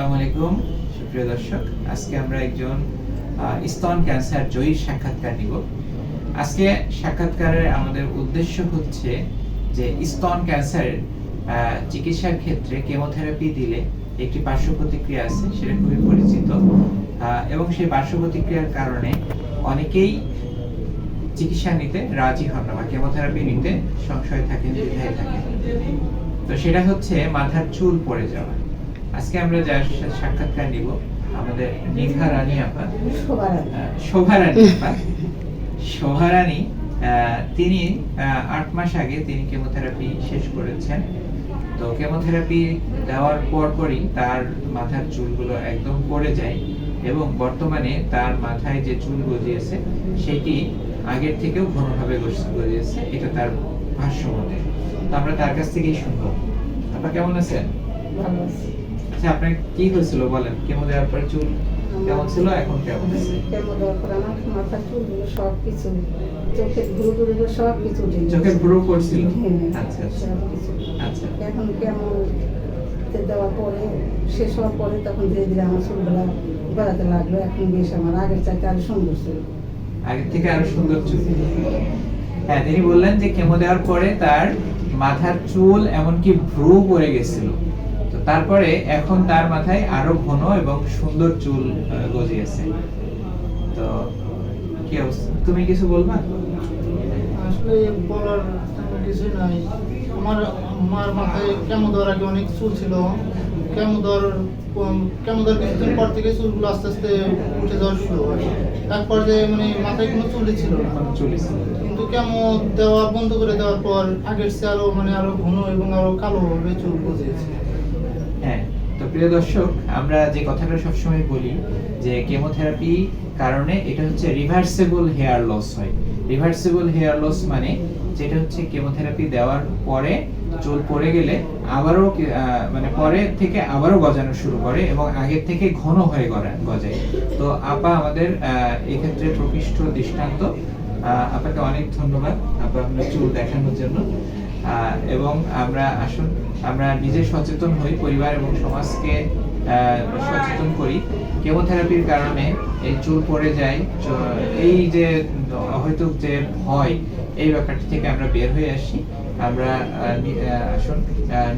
আসসালামু আলাইকুম। সুপ্রিয় দর্শক, আজকে আমরা একজন স্তন ক্যান্সার জয়ীর সাক্ষাৎকার নিব। আজকে সাক্ষাৎকারের আমাদের উদ্দেশ্য হচ্ছে যে স্তন ক্যান্সারের চিকিৎসার ক্ষেত্রে কেমোথেরাপি দিলে একটি পার্শ্ব প্রতিক্রিয়া আছে, সেটা খুবই পরিচিত। এবং সেই পার্শ্ব প্রতিক্রিয়ার কারণে অনেকেই চিকিৎসা নিতে রাজি হন না বা কেমোথেরাপি নিতে সংশয় থাকে দ্বিধায় থাকে তো সেটা হচ্ছে মাথার চুল পড়ে যাওয়া। আজকে আমরা যার সাথে সাক্ষাৎকার নিব, আমাদের নিভা রানী আপা শোভা রানী আপা শোভা রানী তিনি আট মাস আগে তিনি কেমোথেরাপি শেষ করেছেন। তো কেমোথেরাপি দেওয়ার পর পরই তার মাথার চুলগুলো একদম পড়ে যায় এবং বর্তমানে তার মাথায় যে চুল গজিয়েছে, সেটি আগের থেকেও ঘনভাবে গজ- গজিয়েছে। এটা তার ভাষ্য মতে। তো আমরা তার কাছ থেকেই শুনব। আপা, কেমন আছেন? ভালো আছি। আচ্ছা আপনার কি হয়েছিল বলেন? কেমো দেওয়ার পরে চুল কেমন ছিল? এখন কেমন আছে কেমন দেওয়ার পর আমার মাথার চুলগুলো সব কিছু চোখের ঘুরু ঘুরু সব কিছু উঠে গেছে। চোখের ভ্রু পড়ছিল? হ্যাঁ, আচ্ছা আচ্ছা। আচ্ছা। এখন কেমন দেওয়ার পরে শেষ হওয়ার পরে তখন ধীরে ধীরে আমার চুলগুলা গড়াতে লাগল। এখন বেশ আমার আগের চাইতে আরও সুন্দর ছিল আগের থেকে আরও সুন্দর চুল। হ্যাঁ তিনি বললেন যে কেমো দেওয়ার পরে তার মাথার চুল এমনকি ভ্রু পড়ে গেছিল। তারপরে এখন তার মাথায় আরও ঘন এবং সুন্দর চুল গজিয়েছে তো কি অবস্থা? তুমি কিছু বলবা? আসলে বলার কিছুই নাই। আমার আমার মাথায় কেমো দেওয়ার আগে অনেক চুল ছিল। কেমো দেওয়ার পর- কেমো কিছুদিন পর থেকে চুলগুলো আস্তে আস্তে উঠে যাওয়া শুরু হয়। এক পর্যায়ে মানে মাথায় কোনো চুলই ছিল না। কিন্তু কেমো দেওয়া বন্ধ করে দেওয়ার পর আগের চেয়ে আরও মানে আরও ঘন এবং আরও কালো ভাবে চুল গজিয়েছে। প্রিয় দর্শক, আমরা যে কথাটা সবসময় বলি যে কেমোথেরাপি কারণে এটা হচ্ছে রিভার্সেবল হেয়ার লস হয়। রিভার্সেবল হেয়ার লস মানে যেটা হচ্ছে কেমোথেরাপি দেওয়ার পরে চুল পড়ে গেলে আবারও মানে পরে থেকে আবারও গজানো শুরু করে এবং আগের থেকে ঘন হয়ে গজায়। তো আপা আমাদের এক্ষেত্রে প্রকৃষ্ট দৃষ্টান্ত। আপনাকে অনেক ধন্যবাদ। আপা আপনার চুল দেখানোর জন্য। এবং আমরা আসুন, আমরা নিজে সচেতন হই, পরিবার এবং সমাজকে সচেতন করি। কেমোথেরাপির কারণে এই চুল পড়ে যায় এই যে, হয়তো যে ভয়, এই ব্যাপারটি থেকে আমরা বের হয়ে আসি। আমরা আসুন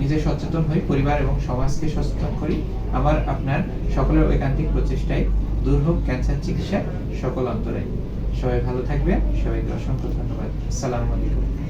নিজে সচেতন হই, পরিবার এবং সমাজকে সচেতন করি। আমার আপনার সকলের ঐকান্তিক প্রচেষ্টায় দূর হোক, ক্যান্সার চিকিৎসা সকল অন্তরে। সবাই ভালো থাকবেন, সবাইকে অসংখ্য ধন্যবাদ। আসসালামু আলাইকুম।